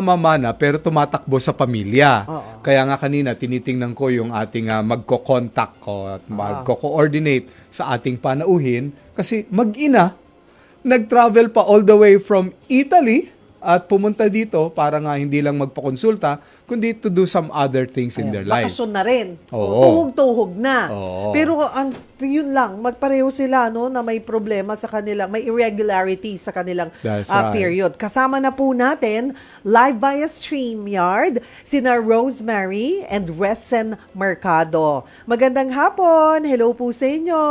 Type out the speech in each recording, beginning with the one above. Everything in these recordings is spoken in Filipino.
mamana pero tumatakbo sa pamilya. Oo. Kaya nga kanina tinitingnan ko yung ating ah, magko-contact ko at magko-coordinate sa ating panauhin kasi mag-ina nag-travel pa all the way from Italy at pumunta dito para nga hindi lang magpakonsulta kundi to do some other things in their life. Bakasyon na rin. Tuhog-tuhog na. Oo. Pero ang yun lang, magpareho sila no na may problema sa kanilang, may irregularity sa kanilang That's ah, right. period. Kasama na po natin live via StreamYard sina Rosemary and Resen Mercado. Magandang hapon. Hello po sa inyo.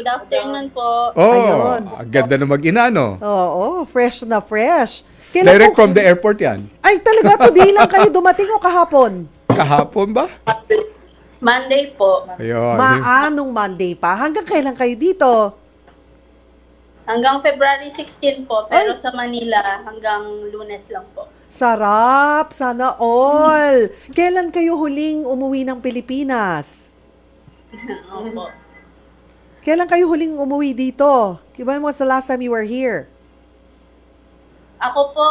Good afternoon po. Oh, Ayun. ang ganda na mag-ina, no? Oo, fresh na fresh. Kailan Direct po- from the airport yan. Ay, talaga, today lang kayo dumating o kahapon? Kahapon ba? Monday po. Ayun. Maanong Monday pa? Hanggang kailan kayo dito? Hanggang February 16 po, pero sa Manila hanggang lunes lang po. Sarap! Sana all! Kailan kayo huling umuwi ng Pilipinas? Opo. Kailan kayo huling umuwi dito? When was the last time you were here? Ako po,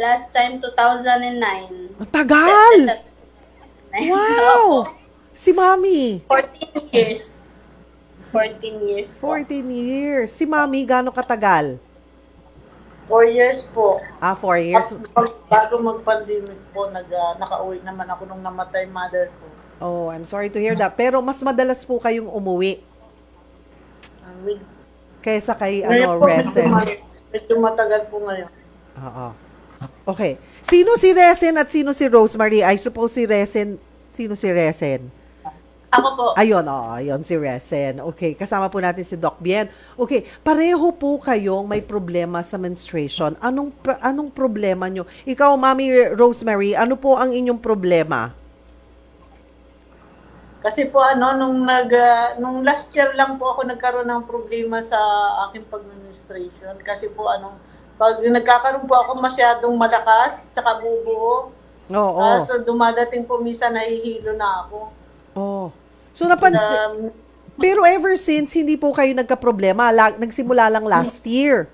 last time 2009. Ang tagal! Wow! Si Mami. 14 years. 14 years po. 14 years. Si Mami, gano'ng katagal? Four years po. Ah, 4 years. Bago mag-pandemic po, nag, ah, nakauwi naman ako nung namatay mother ko. Oh, I'm sorry to hear that. Pero mas madalas po kayong umuwi With- kaysa kay Ngayon ano, po, medyo, Resen. ma- medyo matagal po ngayon. Oo. Okay. Sino si Resen at sino si Rosemary? I suppose si Resen, sino si Resen? Ako po. Ayun, oo, ayun si Resen. Okay, kasama po natin si Doc Bien. Okay, pareho po kayong may problema sa menstruation. Anong anong problema nyo? Ikaw, Mami Rosemary, ano po ang inyong problema? Kasi po ano, nung, nag, ah, nung last year lang po ako nagkaroon ng problema sa aking pag-administration. Kasi po ano, pag nagkakaroon po ako masyadong malakas, tsaka bubuo, Oo. ah, so dumadating po misa nahihilo na ako. Oh. So napansin, Um, pero ever since hindi po kayo nagka-problema, la- nagsimula lang last year.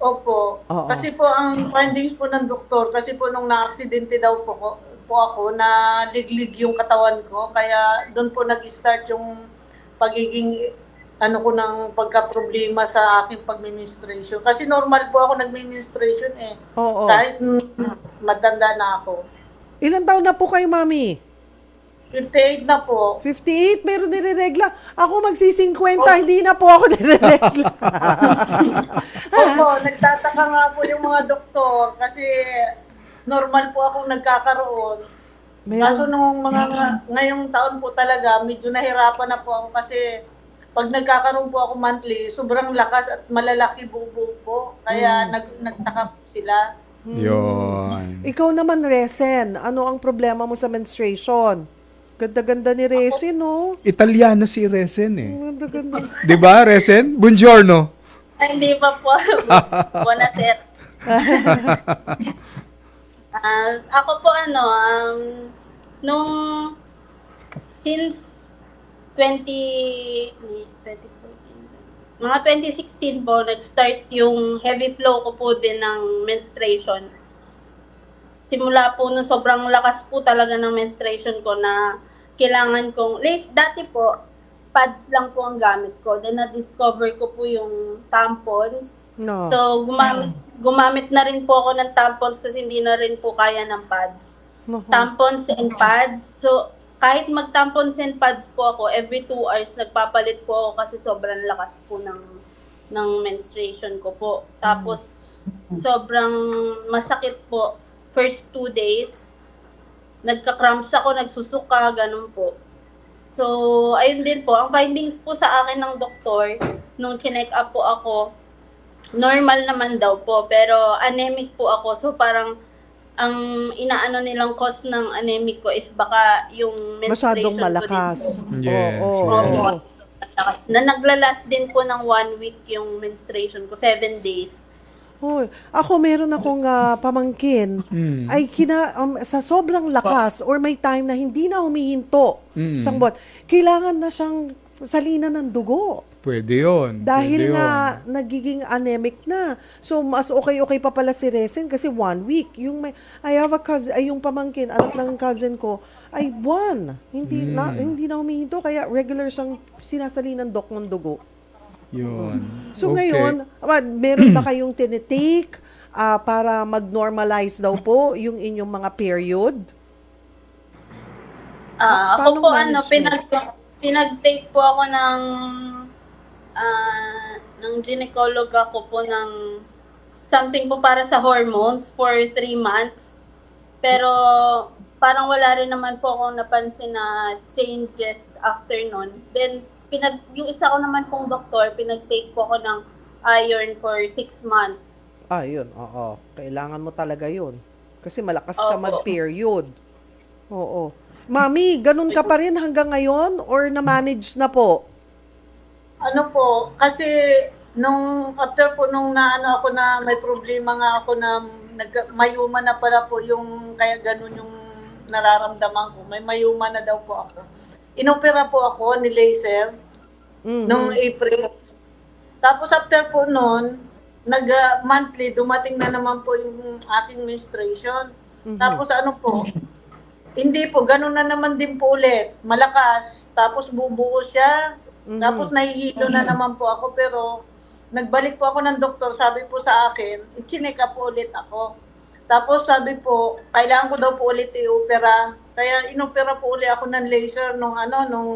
Opo. Oo. Kasi po ang findings po ng doktor, kasi po nung na-aksidente daw po, ko, po ako, na liglig yung katawan ko. Kaya doon po nag-start yung pagiging ano ko ng pagka-problema sa aking pag-ministration. Kasi normal po ako nag-ministration eh. Oo. Kahit matanda na ako. Ilan taon na po kayo, Mami? 58 na po. 58, meron nireregla. Ako magsi-50, hindi na po ako nireregla. Opo, nagtataka nga po yung mga doktor kasi normal po akong nagkakaroon. Kaso meron, nung mga nga- ngayong taon po talaga, medyo nahirapan na po ako kasi pag nagkakaroon po ako monthly, sobrang lakas at malalaki bubo po. Kaya nag, nagtaka po sila. Yun. ikaw naman, Resen, ano ang problema mo sa menstruation? Ganda-ganda ni Resen, no? Italiana si Resen eh. Ganda-ganda. Di ba, Resen? Buongiorno. Ay, hindi pa po. Buonaset. Ah, ako po ano, um, nung since 20, may 2014, mga 2016 po, nag-start yung heavy flow ko po din ng menstruation. Simula po nung sobrang lakas po talaga ng menstruation ko na kailangan kong, late, dati po, pads lang po ang gamit ko. Then, na-discover ko po yung tampons. No. So, gumamit, gumamit na rin po ako ng tampons kasi hindi na rin po kaya ng pads. No. Tampons and pads. So, kahit mag-tampons and pads po ako, every two hours nagpapalit po ako kasi sobrang lakas po ng, ng menstruation ko po. Tapos, sobrang masakit po. First two days, nagka-cramps ako, nagsusuka, ganun po. So, ayun din po. Ang findings po sa akin ng doktor, nung chinek up po ako, normal naman daw po, pero anemic po ako. So, parang ang inaano nilang cause ng anemic ko is baka yung menstruation Masyadong malakas. ko din Yes, Oo, oo, yes. oo. Malakas. Na naglalas din po ng one week yung menstruation ko, seven days. Hoy, ako meron akong ah, pamangkin Mm. ay kina um, sa sobrang lakas or may time na hindi na humihinto Mm. isang buwan, kailangan na siyang salina ng dugo. Pwede yun. Dahil Pwede yun. nga nagiging anemic na. So mas okay-okay pa pala si Resen kasi one week. Yung may I have a cousin, ay yung pamangkin, anak ng cousin ko, ay one. Hindi na Hmm. hindi na humihinto kaya regular siyang sinasali ng dok ng dugo. Yun. So Okay. ngayon, ah, meron ba kayong tinitake ah, para mag-normalize daw po yung inyong mga period? Ah, Paano ako po ano, pinag pinag-take po ako ng ah ng gynecolog ako po ng something po para sa hormones for three months. Pero parang wala rin naman po akong napansin na changes after nun. Then pinag yung isa ko naman pong doktor, pinag-take po ako ng iron for six months. Ah, yun. Oo. Kailangan mo talaga yun. Kasi malakas ka mag-period. Oo. Mami, ganun ka pa rin hanggang ngayon or na-manage na po? Ano po, kasi nung after po nung naano ako na may problema nga ako na nag, mayuma na pala po yung kaya ganun yung nararamdaman ko. May mayuma na daw po ako. Inopera po ako ni laser Mhm. nung April. Tapos after po noon, nag ah, monthly dumating na naman po yung aking menstruation. Mhm. Tapos ano po, hindi po, ganun na naman din po ulit. Malakas. Tapos bubuo siya. Mhm. Tapos nahihilo na naman po ako. Pero nagbalik po ako ng doktor. Sabi po sa akin, i-check up po ulit ako. Tapos sabi po, kailangan ko daw po ulit i-opera. Kaya inopera po ulit ako ng laser nung ano, nung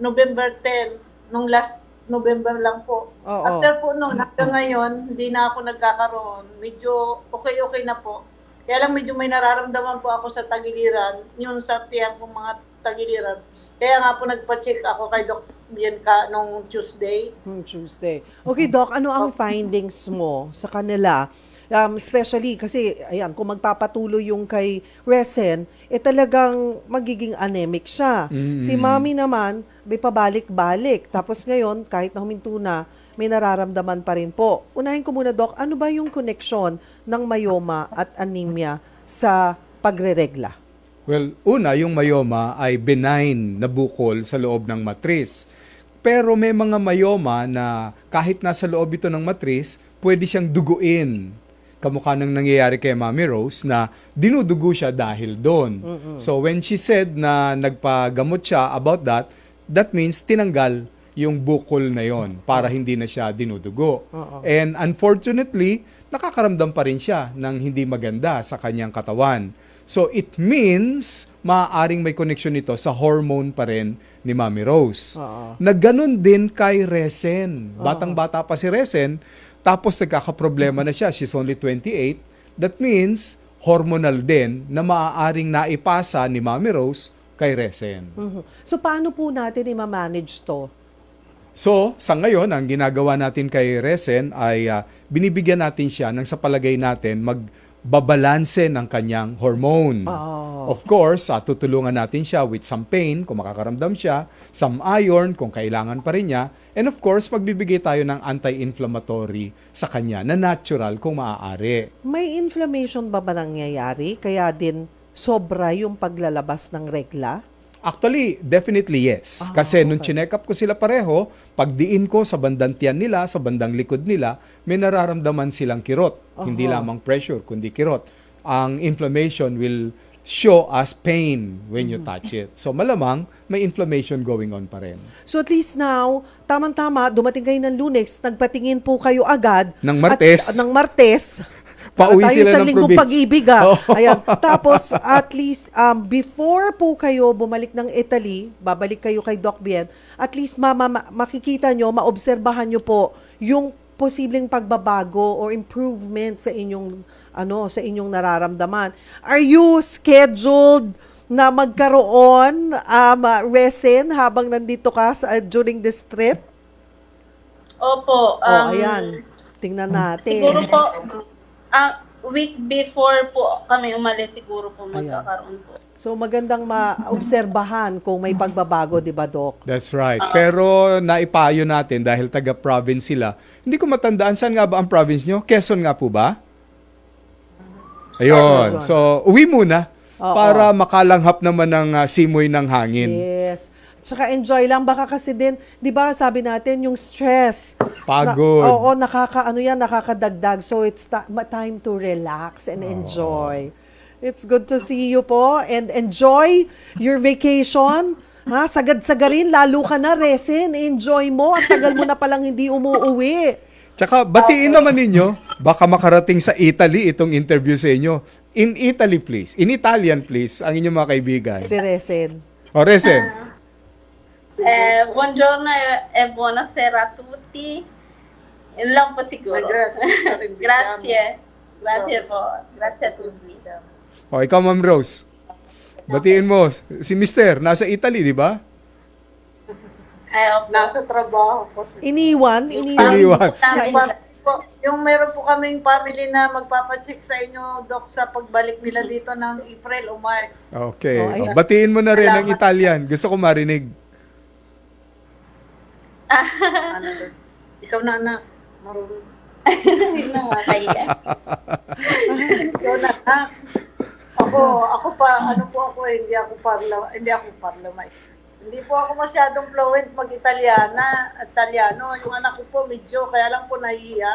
November 10. Nung last November lang po. Oo. After po noon, hanggang ngayon, hindi na ako nagkakaroon. Medyo okay-okay na po. Kaya lang medyo may nararamdaman po ako sa tagiliran, yung sa tiyan kong mga tagiliran. Kaya nga po nagpa-check ako kay Doc Bianca nung Tuesday. Hmm, Tuesday. Okay, Doc, ano ang findings mo sa kanila? Um, especially kasi, ayan, kung magpapatuloy yung kay Resen, eh talagang magiging anemic siya. Mm. Si Mami naman, may pabalik-balik. Tapos ngayon, kahit na huminto na, may nararamdaman pa rin po. Unahin ko muna, Doc, ano ba yung connection ng myoma at anemia sa pagreregla? Well, una, yung myoma ay benign na bukol sa loob ng matris. Pero may mga myoma na kahit nasa loob ito ng matris, pwede siyang duguin. Kamukha ng nangyayari kay Mami Rose na dinudugo siya dahil doon. So when she said na nagpagamot siya about that, that means tinanggal yung bukol na yon para hindi na siya dinudugo. Oo. And unfortunately, nakakaramdam pa rin siya ng hindi maganda sa kanyang katawan. So it means maaaring may connection ito sa hormone pa rin ni Mami Rose. Oo. Na ganun din kay Resen. Batang-bata pa si Resen, tapos nagkakaproblema na siya. She's only 28. That means hormonal din na maaaring naipasa ni Mami Rose kay Resen. Mhm. So, paano po natin i-manage to? So, sa ngayon, ang ginagawa natin kay Resen ay ah, binibigyan natin siya ng sa palagay natin magbabalanse ng kanyang hormone. Oo. Of course, ah, tutulungan natin siya with some pain kung makakaramdam siya, some iron kung kailangan pa rin niya, and of course, magbibigay tayo ng anti-inflammatory sa kanya na natural kung maaari. May inflammation ba ba nangyayari? Kaya din sobra yung paglalabas ng regla? Actually, definitely yes. Ah, Kasi nung okay. chinek up ko sila pareho, pagdiin ko sa bandang tiyan nila, sa bandang likod nila, may nararamdaman silang kirot. Hindi Aha. lamang pressure, kundi kirot. Ang inflammation will show as pain when you Mm-hmm. touch it. So malamang may inflammation going on pa rin. So at least now, tamang-tama, dumating kayo ng lunes, nagpatingin po kayo agad. Ng Martes. At, ng Martes. Pauwi Tayo sila sa ng linggong probinsya. pag-ibig ah. Ayan. Tapos, at least, um, before po kayo bumalik ng Italy, babalik kayo kay Doc Bien, at least mama, ma- makikita nyo, maobserbahan nyo po yung posibleng pagbabago or improvement sa inyong ano sa inyong nararamdaman. Are you scheduled na magkaroon um, uh, resin habang nandito ka sa, during this trip? Opo. oh, um, ayan. Tingnan natin. Siguro po, ah, week before po kami umalis, siguro po magkakaroon po. So magandang maobserbahan kung may pagbabago, 'di ba, Doc? That's right. Pero naipayo natin dahil taga-province sila. Hindi ko matandaan saan nga ba ang province nyo? Quezon nga po ba? Ayun. Quezon. So, uwi muna Oo. para makalanghap naman ng ah, simoy ng hangin. Yes. Tsaka enjoy lang. Baka kasi din, di ba sabi natin, yung stress. Pagod. Na, oo, nakaka, ano yan, nakakadagdag. So it's time to relax and enjoy. It's good to see you po and enjoy your vacation. Ha, sagad-sagarin, lalo ka na, Resin. Enjoy mo. Ang tagal mo na palang hindi umuuwi. Tsaka batiin naman ninyo, baka makarating sa Italy itong interview sa inyo. In Italy, please. In Italian, please. Ang inyong mga kaibigan. Si Resin. O, Resen. Eh, buongiorno e, e buonasera a tutti. Yun lang po siguro. Grazie. Grazie. Grazie po. Grazie a tutti. O, ikaw, Ma'am Rose. Batiin mo. Si Mister, nasa Italy, di ba? Ay, opo. Nasa trabaho po. sir. Iniwan, iniwan. Iniwan. Namin Pa- po, yung meron po kaming family na magpapacheck sa inyo, Doc, sa pagbalik nila dito ng April o March. Okay. Oh. O, batiin mo na rin ng. Italian. Gusto ko marinig. Ano? Ikaw na, anak. Marunong. Hindi na makakaya. Ikaw na, anak. Ako, ako pa, ano po ako, eh, hindi ako parla, hindi ako parla, Hindi po ako masyadong fluent mag-Italiana, Italiano. Yung anak ko po, medyo, kaya lang po nahihiya.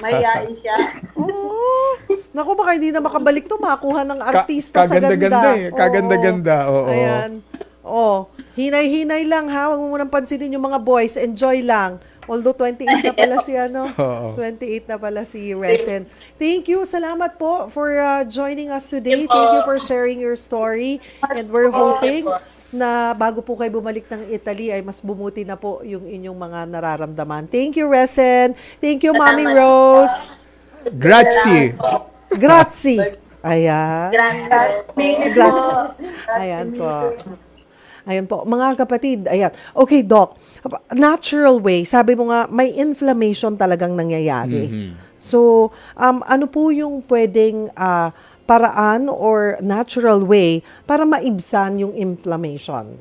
Mahihiyain siya. Oh, naku, baka hindi na makabalik to. Makuha ng Ka- artista sa ganda. kaganda-ganda eh. Oo. Kaganda-ganda. Oo. Ayan. Oh, hinay-hinay lang ha. Huwag mo munang pansinin yung mga boys. Enjoy lang. Although 28 na pala si ano. Oo. 28 na pala si Resen. Thank you. Salamat po for uh, joining us today. Thank you for sharing your story. And we're hoping na bago po kayo bumalik ng Italy ay mas bumuti na po yung inyong mga nararamdaman. Thank you, Resen. Thank you, po. Rose. Grazie. Grazie. Ayan. Grazie. Grazie. Ayan po. Ayan po. Mga kapatid, ayan. Okay, Doc. Natural way, sabi mo nga, may inflammation talagang nangyayari. Mhm. So, um, ano po yung pwedeng ah, paraan or natural way para maibsan yung inflammation?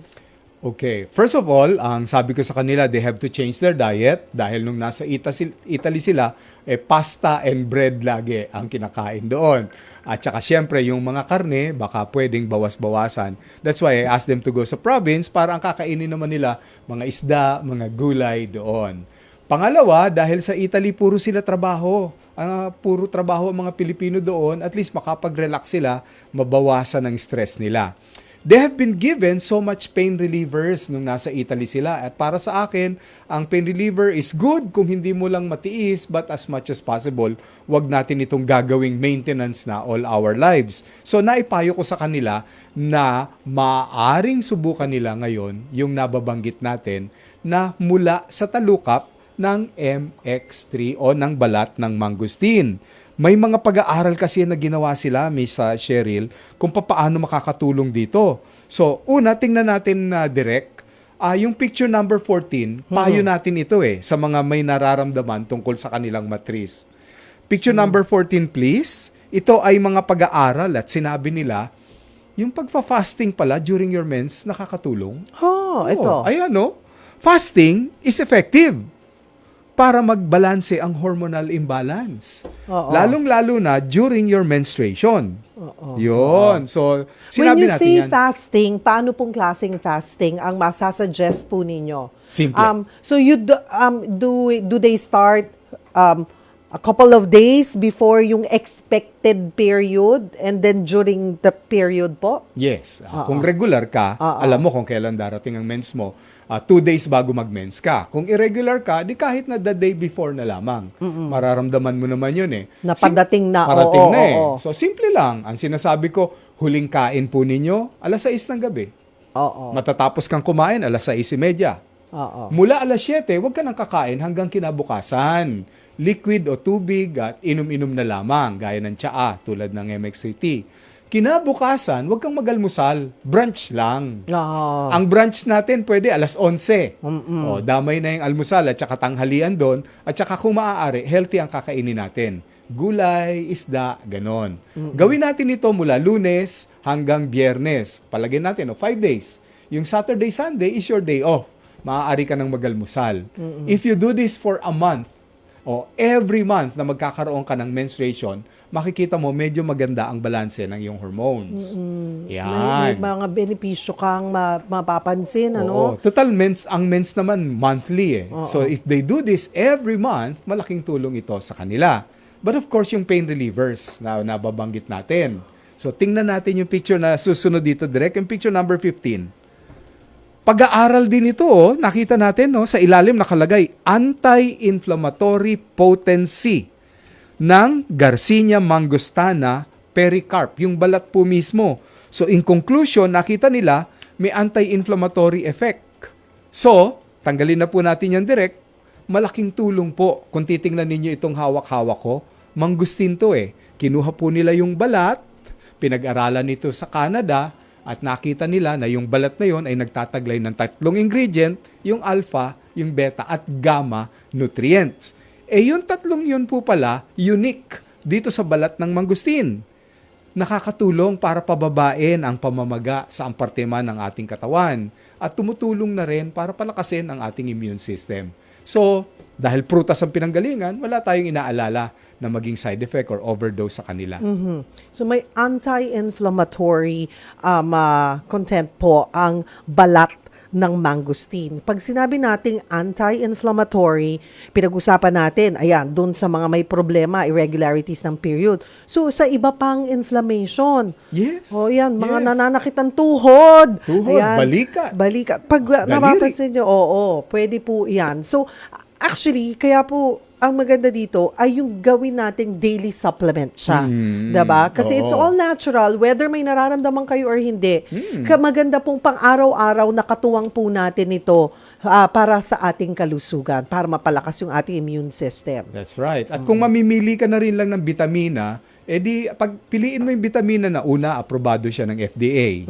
Okay. First of all, ang sabi ko sa kanila, they have to change their diet dahil nung nasa Ita- Italy sila, eh, pasta and bread lagi ang kinakain doon. At saka syempre, yung mga karne, baka pwedeng bawas-bawasan. That's why I asked them to go sa province para ang kakainin naman nila mga isda, mga gulay doon. Pangalawa, dahil sa Italy, puro sila trabaho. Ah, puro trabaho ang mga Pilipino doon, at least makapag-relax sila, mabawasan ang stress nila. They have been given so much pain relievers nung nasa Italy sila. At para sa akin, ang pain reliever is good kung hindi mo lang matiis, but as much as possible, wag natin itong gagawing maintenance na all our lives. So naipayo ko sa kanila na maaring subukan nila ngayon yung nababanggit natin na mula sa talukap ng MX3 o ng balat ng mangustin. May mga pag-aaral kasi na ginawa sila, Miss uh, Cheryl, kung paano makakatulong dito. So, una, tingnan natin na direct. Ah, yung picture number 14, payo natin ito eh, sa mga may nararamdaman tungkol sa kanilang matris. Picture number 14, please. Ito ay mga pag-aaral at sinabi nila, yung pagfa-fasting pala during your mens, nakakatulong. Oh, ito. Oh, ayan no. Fasting is effective para magbalanse ang hormonal imbalance. Oo. Lalong-lalo na during your menstruation. Oo. Yun. So, When sinabi you natin say yan. fasting, paano pong klaseng fasting ang masasuggest po ninyo? Simple. Um, so you do, um, do do they start um, a couple of days before yung expected period and then during the period po? Yes. Ah, Kung regular ka, Oo. alam mo kung kailan darating ang mens mo. Ah, two days bago mag-mens ka. Kung irregular ka, di kahit na the day before na lamang. Mararamdaman mo naman yun eh. Na padating na. Parating Oo, na eh. oo, oo. So, simple lang. Ang sinasabi ko, huling kain po ninyo, alas 6 ng gabi. Oo. Matatapos kang kumain, alas 6.30. Oo. Mula alas 7, huwag ka nang kakain hanggang kinabukasan. Liquid o tubig at inom-inom na lamang, gaya ng tsaa tulad ng MX3T. Kinabukasan, huwag kang magalmusal. Brunch lang. Oo. Ang brunch natin pwede alas 11. Mm-mm. O, damay na yung almusal at saka tanghalian doon. At saka kung maaari, healthy ang kakainin natin. Gulay, isda, ganon. Gawin natin ito mula lunes hanggang biyernes. Palagay natin, o, 5 days. Yung Saturday, Sunday is your day off. Maaari ka nang magalmusal. If you do this for a month, O every month na magkakaroon ka ng menstruation, makikita mo medyo maganda ang balanse ng iyong hormones. May, Yan. may mga benepisyo kang ma- mapapansin, Oo. ano? Total mens, ang mens naman monthly eh. So if they do this every month, malaking tulong ito sa kanila. But of course, yung pain relievers na nababanggit natin. So tingnan natin yung picture na susunod dito direct, yung picture number 15. Pag-aaral din ito, oh, nakita natin no, sa ilalim nakalagay, anti-inflammatory potency ng Garcinia mangostana pericarp, yung balat po mismo. So in conclusion, nakita nila may anti-inflammatory effect. So, tanggalin na po natin yan direct. Malaking tulong po kung titingnan ninyo itong hawak-hawak ko. Mangustin to eh. Kinuha po nila yung balat, pinag-aralan nito sa Canada, at nakita nila na yung balat na yon ay nagtataglay ng tatlong ingredient, yung alpha, yung beta, at gamma nutrients. Eh yung tatlong yun po pala, unique dito sa balat ng mangustin. Nakakatulong para pababain ang pamamaga sa amparteman ng ating katawan at tumutulong na rin para palakasin ang ating immune system. So, dahil prutas ang pinanggalingan, wala tayong inaalala na maging side effect or overdose sa kanila. Mhm. So may anti-inflammatory um, ah, content po ang balat ng mangosteen. Pag sinabi nating anti-inflammatory, pinag-usapan natin, ayan, dun sa mga may problema, irregularities ng period. So, sa iba pang inflammation. Yes. O yan, mga Yes. nananakit ng tuhod. Tuhod, balikat. Balikat. Pag uh, Daliri. napapansin nyo, oo, pwede po yan. So, actually, kaya po, ang maganda dito ay yung gawin nating daily supplement siya. Mm, 'Diba? Kasi it's oo. all natural, whether may nararamdaman kayo or hindi. Ka maganda pong pang-araw-araw na katuwang po natin ito ah, para sa ating kalusugan, para mapalakas yung ating immune system. That's right. At kung mamimili ka na rin lang ng bitamina, edi pag piliin mo yung bitamina na una, aprobado siya ng FDA.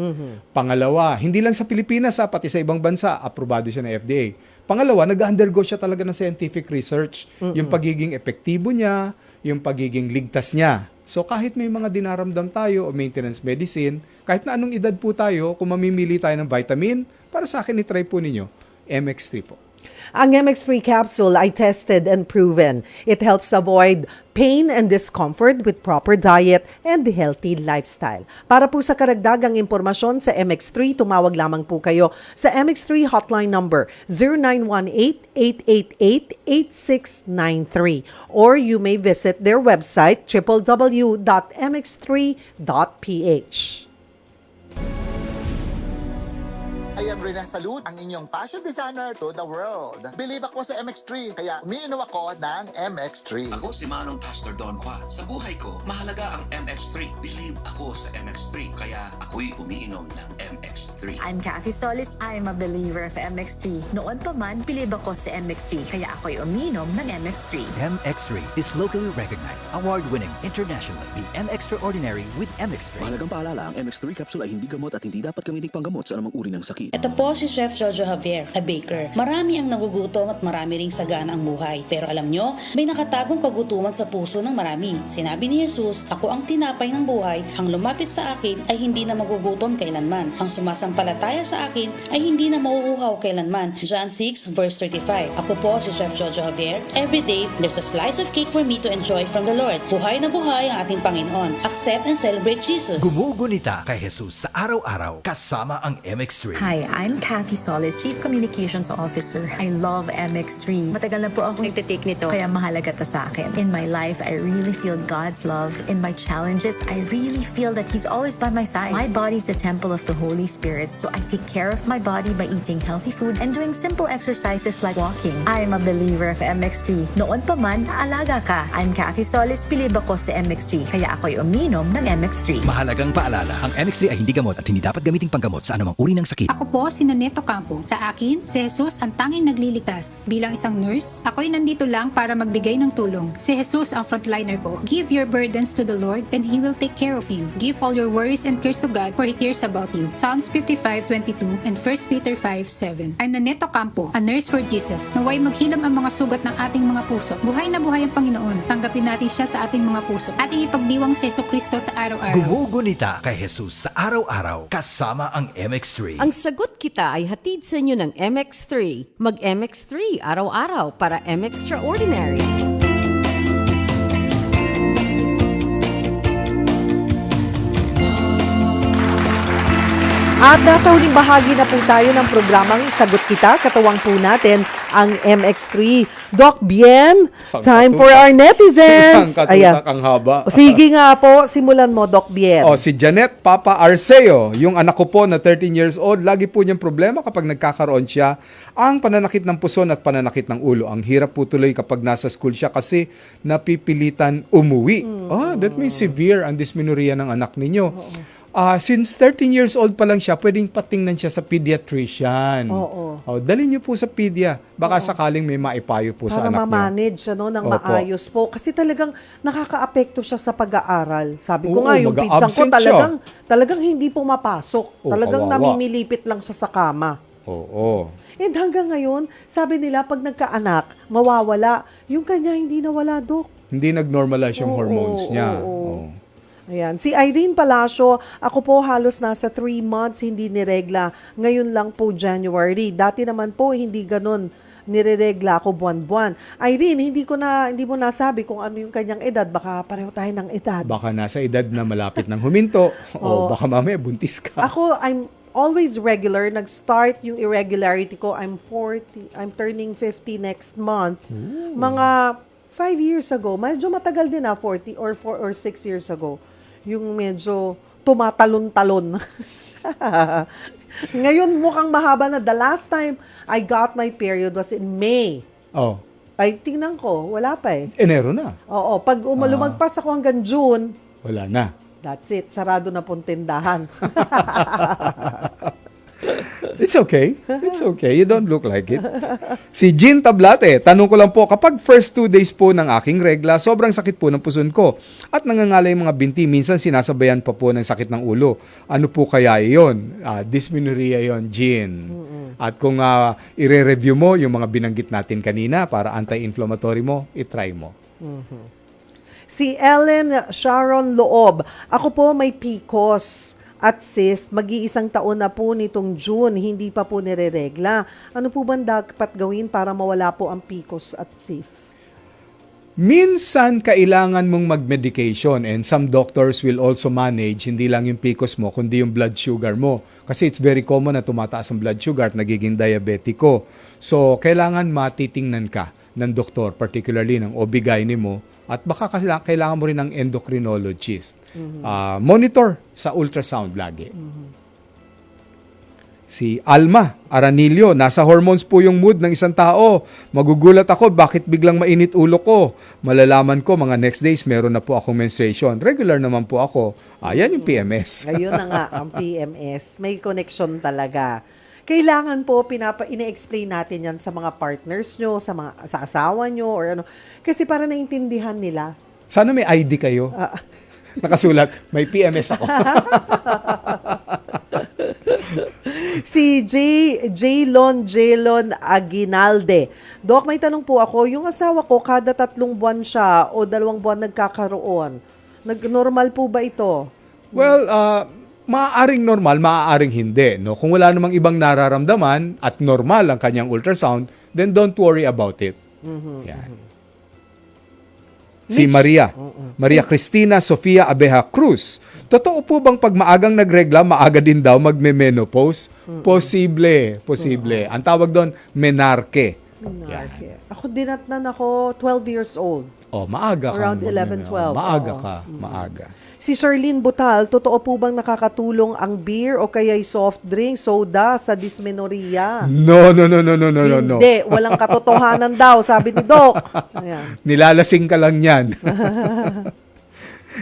Pangalawa, hindi lang sa Pilipinas, ha, pati sa ibang bansa, aprobado siya ng FDA. Pangalawa, nag-undergo siya talaga ng scientific research. Yung pagiging epektibo niya, yung pagiging ligtas niya. So kahit may mga dinaramdam tayo o maintenance medicine, kahit na anong edad po tayo, kung mamimili tayo ng vitamin, para sa akin, itry po ninyo, MX3 po. Ang MX3 capsule ay tested and proven. It helps avoid pain and discomfort with proper diet and healthy lifestyle. Para po sa karagdagang impormasyon sa MX3, tumawag lamang po kayo sa MX3 hotline number 0918-888-8693 or you may visit their website www.mx3.ph. I am Rene Salud, ang inyong fashion designer to the world. Believe ako sa MX3, kaya umiinom ako ng MX3. Ako si Manong Pastor Don Juan. Sa buhay ko, mahalaga ang MX3. Believe ako sa MX3, kaya ako'y umiinom ng MX3. I'm Kathy Solis. I'm a believer of MX3. Noon pa man, bilib ako sa MX3, kaya ako'y uminom ng MX3. MX3 is locally recognized, award-winning internationally. Be M Extraordinary with MX3. Mahalagang paalala, ang MX3 capsule ay hindi gamot at hindi dapat gamitin panggamot sa anumang uri ng sakit. Ito po si Chef Jojo Javier, a baker. Marami ang nagugutom at marami ring sagana ang buhay. Pero alam nyo, may nakatagong kagutuman sa puso ng marami. Sinabi ni Jesus, ako ang tinapay ng buhay, ang lumapit sa akin ay hindi na magugutom kailanman. Ang sumasampalataya sa akin ay hindi na mauuhaw kailanman. John 6 verse 35. Ako po si Chef Jojo Javier. Every day, there's a slice of cake for me to enjoy from the Lord. Buhay na buhay ang ating Panginoon. Accept and celebrate Jesus. Gumugunita kay Jesus sa araw-araw kasama ang MX3. Hi, I'm Kathy Solis, Chief Communications Officer. I love MX3. Matagal na po ako nagtitake nito, kaya mahalaga to sa akin. In my life, I really feel God's love. In my challenges, I really feel that He's always by my side. My body's the temple of the Holy Spirit, so I take care of my body by eating healthy food and doing simple exercises like walking. I'm a believer of MX3. Noon pa man, alaga ka. I'm Kathy Solis, bilib ako sa MX3, kaya ako'y uminom ng MX3. Mahalagang paalala, ang MX3 ay hindi gamot at hindi dapat gamiting panggamot sa anumang uri ng sakit. Ako po si Noneto Campo. Sa akin, si Jesus ang tanging nagliligtas. Bilang isang nurse, ako'y nandito lang para magbigay ng tulong. Si Jesus ang frontliner ko. Give your burdens to the Lord and He will take care of you. Give all your worries and cares to God for He cares about you. Psalms 55:22 and 1 Peter 5:7. I'm Noneto Campo, a nurse for Jesus. Naway maghilam ang mga sugat ng ating mga puso. Buhay na buhay ang Panginoon. Tanggapin natin siya sa ating mga puso. Ating ipagdiwang si Yeso Kristo sa araw-araw. Gumugunita kay Jesus sa araw-araw kasama ang MX3. Ang sagot kita ay hatid sa inyo ng MX3. Mag-MX3 araw-araw para M Extraordinary. At nasa huling bahagi na po tayo ng programang Sagot Kita. Katuwang po natin ang MX3. Doc Bien, time katutak. for our netizens. Isang Ayan. ang haba. Sige nga po, simulan mo, Doc Bien. Oh, si Janet Papa Arceo, yung anak ko po na 13 years old, lagi po niyang problema kapag nagkakaroon siya ang pananakit ng puson at pananakit ng ulo. Ang hirap po tuloy kapag nasa school siya kasi napipilitan umuwi. Ah, that means severe ang dysmenorrhea ng anak ninyo. Ah, since 13 years old pa lang siya, pwedeng patingnan siya sa pediatrician. Oo. Oh, dali niyo po sa pedia. Baka sakaling may maipayo po sa para anak niyo. ma-manage ano, ng Opo. maayos po. Kasi talagang nakaka-apekto siya sa pag-aaral. Sabi ko Oo, nga, yung pinsang ko siya. talagang, talagang hindi pumapasok. Oh, talagang kawawa. namimilipit lang siya sa kama. Oo. And hanggang ngayon, sabi nila, pag nagkaanak, mawawala. Yung kanya hindi nawala, Dok. Hindi nag-normalize yung Oo, hormones niya. oo. Oo. Ayan. Si Irene Palacio, ako po halos nasa 3 months hindi niregla. Ngayon lang po January. Dati naman po hindi ganun nireregla ako buwan-buwan. Irene, hindi ko na hindi mo nasabi kung ano yung kanyang edad. Baka pareho tayo ng edad. Baka nasa edad na malapit ng huminto o baka mamaya buntis ka. Ako, I'm always regular. Nag-start yung irregularity ko. I'm 40. I'm turning 50 next month. Mga 5 years ago, medyo matagal din na, 40 or 4 or 6 years ago. Yung medyo tumatalon-talon. Ngayon, mukhang mahaba na. The last time I got my period was in May. Oh, Ay, tingnan ko, wala pa eh. Enero na. Oo, pag umalumagpas ako hanggang June, Wala na. that's it. Sarado na pong tindahan. It's okay. It's okay. You don't look like it. Si Jean Tablate, tanong ko lang po, kapag first two days po ng aking regla, sobrang sakit po ng puson ko. At nangangalay mga binti, minsan sinasabayan pa po ng sakit ng ulo. Ano po kaya iyon? Ah, dysmenorrhea yon Jean. At kung ah, ire-review mo yung mga binanggit natin kanina para anti-inflammatory mo, itry mo. Si Ellen Sharon Loob, ako po may PCOS at cyst. Mag-iisang taon na po nitong June, hindi pa po nireregla. Ano po ba dapat gawin para mawala po ang PCOS at cyst? Minsan kailangan mong mag-medication and some doctors will also manage hindi lang yung PCOS mo kundi yung blood sugar mo kasi it's very common na tumataas ang blood sugar at nagiging diabetiko. So kailangan matitingnan ka ng doktor particularly ng OB-GYN mo at baka kasi kailangan mo rin ng endocrinologist. Ah, monitor sa ultrasound lagi. Si Alma Aranilio, nasa hormones po yung mood ng isang tao. Magugulat ako bakit biglang mainit ulo ko. Malalaman ko mga next days meron na po akong menstruation. Regular naman po ako. Ayan yung PMS. Ayun na nga, ang PMS. May connection talaga. Kailangan po, pinapa, ine-explain natin yan sa mga partners nyo, sa, mga, sa asawa nyo, or ano. Kasi para naintindihan nila. Sana may ID kayo. Ah. Nakasulat, may PMS ako. si J. Jaylon Jaylon Aguinalde. Dok, may tanong po ako. Yung asawa ko, kada tatlong buwan siya o dalawang buwan nagkakaroon. Nag-normal po ba ito? well, uh, maaaring normal, maaaring hindi. No? Kung wala namang ibang nararamdaman at normal ang kanyang ultrasound, then don't worry about it. Yan. Si Maria. Maria Cristina Sofia Abeja Cruz. Totoo po bang pag maagang nagregla, maaga din daw magme-menopause? Posible. Posible. Ang tawag doon, menarche. Minarke. Ako dinatnan ako 12 years old. Oh, maaga ka. Around 11, 12. Maaga ka. Maaga. Si Charlene Butal, totoo po bang nakakatulong ang beer o kaya'y soft drink, soda sa dysmenorrhea? No, no, no, no, no, no, no, no. Hindi, walang katotohanan daw, sabi ni Doc. Ayan. Nilalasing ka lang yan.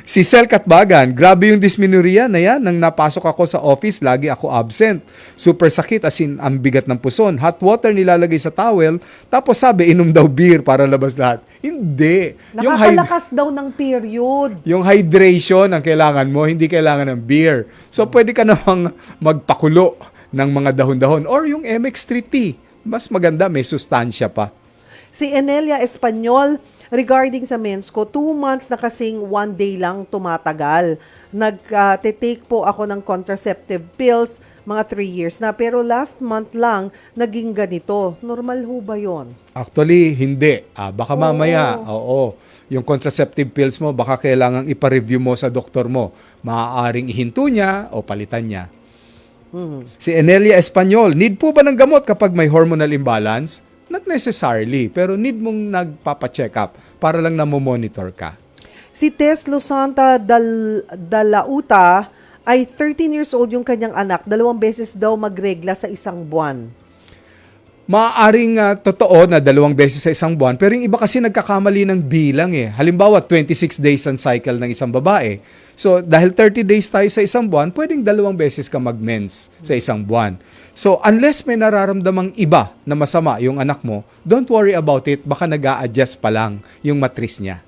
si Sel Katbagan, grabe yung dysmenorrhea na yan. Nang napasok ako sa office, lagi ako absent. Super sakit, as in, ang bigat ng puson. Hot water nilalagay sa towel, tapos sabi, inom daw beer para labas lahat. Hindi. Nakakalakas daw ng period. yung hydration ang kailangan mo, hindi kailangan ng beer. So, pwede ka namang magpakulo ng mga dahon-dahon. Or yung MX3 tea. Mas maganda, may sustansya pa. Si Enelia Espanyol, regarding sa mens ko, two months na kasing one day lang tumatagal. Nag-take po ako ng contraceptive pills, mga three years na. Pero last month lang, naging ganito. Normal ho ba yon? Actually, hindi. Ah, baka mamaya, oo. Yung contraceptive pills mo, baka kailangang ipa-review mo sa doktor mo. Maaaring ihinto niya o palitan niya. Si Enelia Espanyol, need po ba ng gamot kapag may hormonal imbalance? Not necessarily, pero need mong nagpapa-check up para lang na monitor ka. Si Tess Losanta Dal Dalauta ay 13 years old yung kanyang anak. Dalawang beses daw magregla sa isang buwan. Maaaring ah, totoo na dalawang beses sa isang buwan, pero yung iba kasi nagkakamali ng bilang eh. Halimbawa, 26 days ang cycle ng isang babae. So, dahil 30 days tayo sa isang buwan, pwedeng dalawang beses ka mag-mens sa isang buwan. So, unless may nararamdamang iba na masama yung anak mo, don't worry about it. Baka nag adjust pa lang yung matris niya.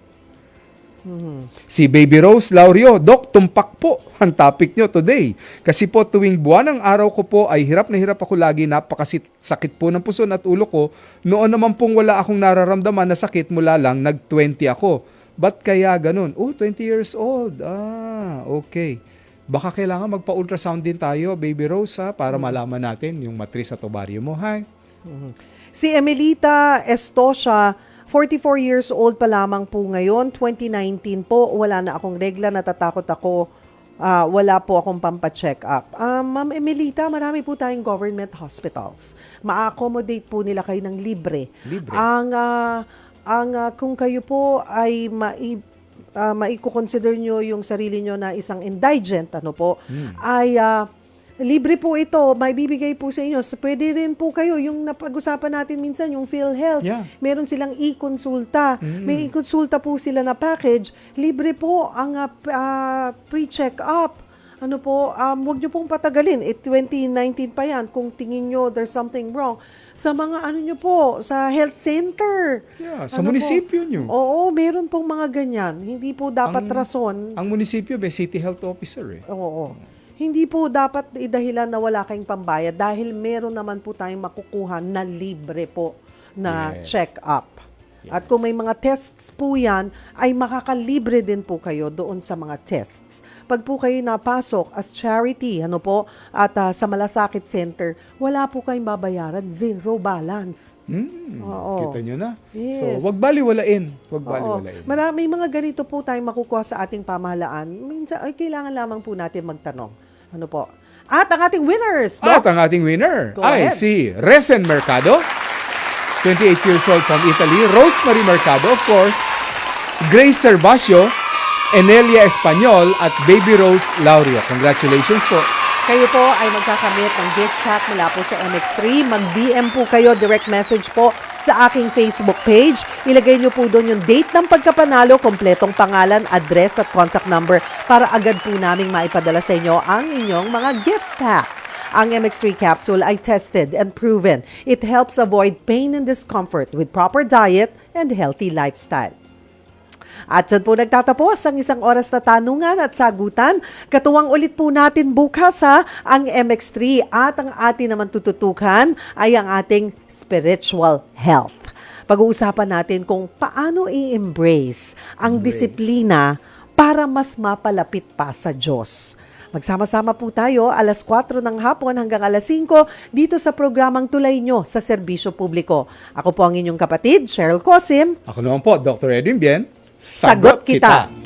Si Baby Rose Laurio, Dok, tumpak po ang topic nyo today. Kasi po tuwing buwan ng araw ko po ay hirap na hirap ako lagi, napakasakit po ng puso at ulo ko. Noon naman pong wala akong nararamdaman na sakit mula lang, nag-20 ako. Ba't kaya ganun? Oh, 20 years old. Ah, okay. Baka kailangan magpa-ultrasound din tayo, Baby Rose, ha, para malaman natin yung matris at ovaryo mo. Hi. Si Emelita Estosha, 44 years old pa lamang po ngayon. 2019 po, wala na akong regla, natatakot ako. Ah, wala po akong pampacheck up. Ah, Ma'am Emelita, marami po tayong government hospitals. Ma-accommodate po nila kayo ng libre. Libre. Ang ah, ang ah, kung kayo po ay mai uh, maiko-consider nyo yung sarili nyo na isang indigent, ano po, ay ah, libre po ito, may bibigay po sa inyo. Pwede rin po kayo, yung napag-usapan natin minsan, yung PhilHealth. Yeah. Meron silang e-consulta. May e-consulta po sila na package. Libre po ang ah, p- ah, pre-check-up. Ano po, um, wag nyo pong patagalin. Eh, 2019 pa yan. Kung tingin nyo there's something wrong. Sa mga ano nyo po, sa health center. Yeah, sa Ano po? munisipyo nyo. Oo, meron pong mga ganyan. Hindi po dapat Ang- rason. Ang munisipyo, may city health officer eh. Oo. Hindi po dapat idahilan na wala kayong pambayad dahil meron naman po tayong makukuha na libre po na Yes. check-up. At kung may mga tests po yan, ay makakalibre din po kayo doon sa mga tests. Pag po kayo napasok as charity, ano po, at ah, sa Malasakit Center, wala po kayong babayaran, zero balance. Hmm, Oo. Kita nyo na. Yes. So, wag baliwalain. Wag Oo. baliwalain. Marami mga ganito po tayong makukuha sa ating pamahalaan. Minsan, ay, kailangan lamang po natin magtanong. Ano po? At ang ating winners, At Doc! ang ating winner Go ay ahead. si Resen Mercado, 28 years old from Italy. Rosemary Mercado, of course. Grace Servacio, Enelia Espanyol, at Baby Rose Laurio. Congratulations po. Kayo po ay magkakamit ng gift card mula po sa MX3. Mag-DM po kayo, direct message po sa aking Facebook page. Ilagay niyo po doon yung date ng pagkapanalo, kompletong pangalan, address at contact number para agad po naming maipadala sa inyo ang inyong mga gift pack. Ang MX3 capsule ay tested and proven. It helps avoid pain and discomfort with proper diet and healthy lifestyle. At dyan po nagtatapos ang isang oras na tanungan at sagutan. Katuwang ulit po natin bukas ha, ang MX3 at ang atin naman tututukan ay ang ating spiritual health. Pag-uusapan natin kung paano i-embrace ang disiplina para mas mapalapit pa sa Diyos. Magsama-sama po tayo alas 4 ng hapon hanggang alas 5 dito sa programang Tulay Nyo sa Serbisyo Publiko. Ako po ang inyong kapatid, Cheryl Cosim. Ako naman po, Dr. Edwin Bien. Sagot kita.